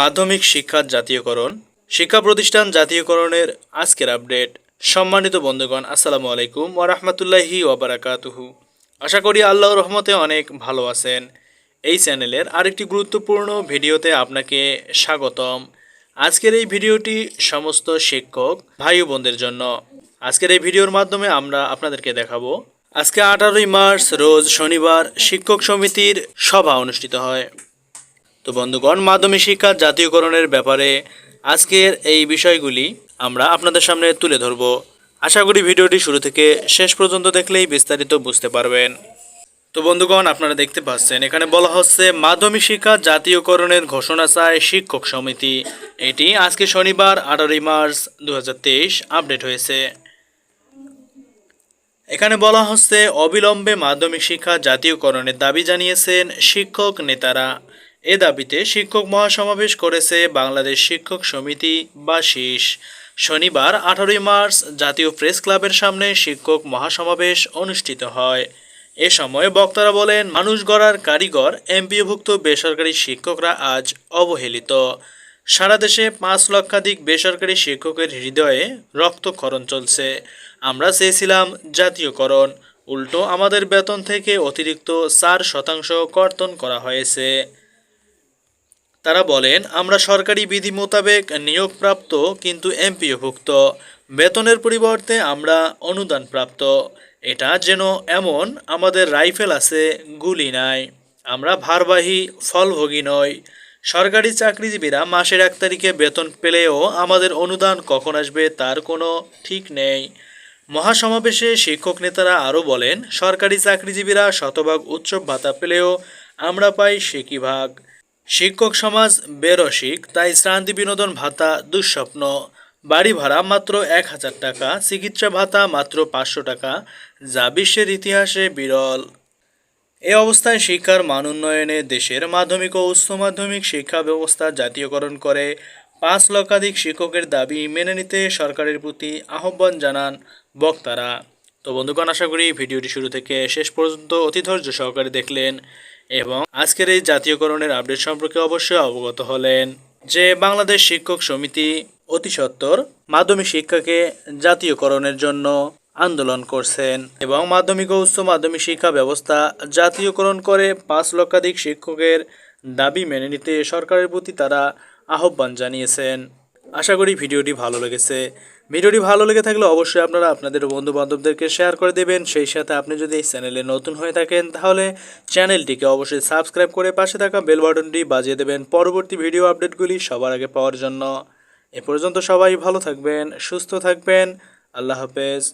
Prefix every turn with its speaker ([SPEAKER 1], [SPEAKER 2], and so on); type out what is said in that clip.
[SPEAKER 1] মাধ্যমিক শিক্ষার জাতীয়করণ, শিক্ষা প্রতিষ্ঠান জাতীয়করণের আজকের আপডেট। সম্মানিত বন্ধুগণ, আসসালামু আলাইকুম ওয়া রাহমাতুল্লাহি ওয়া বারাকাতুহু। আশা করি আল্লাহর রহমতে অনেক ভালো আছেন। এই চ্যানেলের আরেকটি গুরুত্বপূর্ণ ভিডিওতে আপনাকে স্বাগতম। আজকের এই ভিডিওটি সমস্ত শিক্ষক ভাই বোনদের জন্য। আজকের এই ভিডিওর মাধ্যমে আমরা আপনাদেরকে দেখাবো, আজকে আঠারোই মার্চ, রোজ শনিবার শিক্ষক সমিতির সভা অনুষ্ঠিত হয়। তো বন্ধুগণ, মাধ্যমিক শিক্ষা জাতীয়করণের ব্যাপারে আজকের এই বিষয়গুলি আমরা আপনাদের সামনে তুলে ধরব। আশা করি ভিডিওটি শুরু থেকে শেষ পর্যন্ত দেখলেই বিস্তারিত বুঝতে পারবেন। তো বন্ধুগণ, আপনারা দেখতে পাচ্ছেন, এখানে বলা হচ্ছে, মাধ্যমিক শিক্ষা জাতীয়করণের ঘোষণা চায় শিক্ষক সমিতি। এটি আজকে শনিবার, আঠারোই মার্চ দু হাজার তেইশ আপডেট হয়েছে। এখানে বলা হচ্ছে, অবিলম্বে মাধ্যমিক শিক্ষা জাতীয়করণের দাবি জানিয়েছেন শিক্ষক নেতারা। এ দাবিতে শিক্ষক মহাসমাবেশ করেছে বাংলাদেশ শিক্ষক সমিতি বা শীষ শনিবার, আঠারোই মার্চ, জাতীয় প্রেস ক্লাবের সামনে শিক্ষক মহাসমাবেশ অনুষ্ঠিত হয়। এ সময় বক্তারা বলেন, মানুষ গড়ার কারিগর এমপিওভুক্ত বেসরকারি শিক্ষকরা আজ অবহেলিত। সারা দেশে পাঁচ লক্ষাধিক বেসরকারি শিক্ষকের হৃদয়ে রক্তক্ষরণ চলছে। আমরা চেয়েছিলাম জাতীয়করণ। উল্টো আমাদের বেতন থেকে অতিরিক্ত চার শতাংশ কর্তন করা হয়েছে। তারা বলেন, আমরা সরকারি বিধি মোতাবেক নিয়োগপ্রাপ্ত, কিন্তু এমপিওভুক্ত। বেতনের পরিবর্তে আমরা অনুদান প্রাপ্ত এটা যেন এমন, আমাদের রাইফেল আছে, গুলি নাই। আমরা ভারবাহী, ফলভোগী নয় সরকারি চাকরিজীবীরা মাসের এক তারিখে বেতন পেলেও আমাদের অনুদান কখন আসবে তার কোনো ঠিক নেই। মহাসমাবেশে শিক্ষক নেতারা আরও বলেন, সরকারি চাকরিজীবীরা শতভাগ উৎসব ভাতা পেলেও আমরা পাই সেকি ভাগ? শিক্ষক সমাজ বেরসিক, তাই শ্রান্তি বিনোদন ভাতা দুঃস্বপ্ন। বাড়ি ভাড়া মাত্র এক হাজার টাকা, চিকিৎসা ভাতা মাত্র পাঁচশো টাকা, যা বিশ্বের ইতিহাসে বিরল। এ অবস্থায় শিক্ষার মান উন্নয়নে দেশের মাধ্যমিক ও উচ্চ মাধ্যমিক শিক্ষা ব্যবস্থা জাতীয়করণ করে পাঁচ লক্ষাধিক শিক্ষকের দাবি মেনে নিতে সরকারের প্রতি আহ্বান জানান বক্তারা। তো বন্ধুগণ, আশা করি ভিডিওটি শুরু থেকে শেষ পর্যন্ত অতি ধৈর্য সহকারে দেখলেন। এবং আজকের এই জাতীয়করণের আপডেট সম্পর্কে অবশ্যই অবগত হলেন যে বাংলাদেশ শিক্ষক সমিতি অতি সত্বর মাধ্যমিক শিক্ষাকে জাতীয়করণের জন্য আন্দোলন করছেন এবং মাধ্যমিক ও উচ্চ মাধ্যমিক শিক্ষা ব্যবস্থা জাতীয়করণ করে পাঁচ লক্ষাধিক শিক্ষকের দাবি মেনে নিতে সরকারের প্রতি তারা আহ্বান জানিয়েছেন। আশা করি ভিডিওটি ভালো লেগেছে। ভিডিওটি ভালো লেগে থাকলে অবশ্যই আপনারা আপনাদের বন্ধু বান্ধবদেরকে শেয়ার করে দেবেন। সেই সাথে আপনি যদি এই চ্যানেলে নতুন হয়ে থাকেন, তাহলে চ্যানেলটিকে অবশ্যই সাবস্ক্রাইব করে পাশে থাকা বেল বাটনটি বাজিয়ে দেবেন পরবর্তী ভিডিও আপডেটগুলি সবার আগে পাওয়ার জন্য। এ পর্যন্ত সবাই ভালো থাকবেন, সুস্থ থাকবেন। আল্লাহ হাফেজ।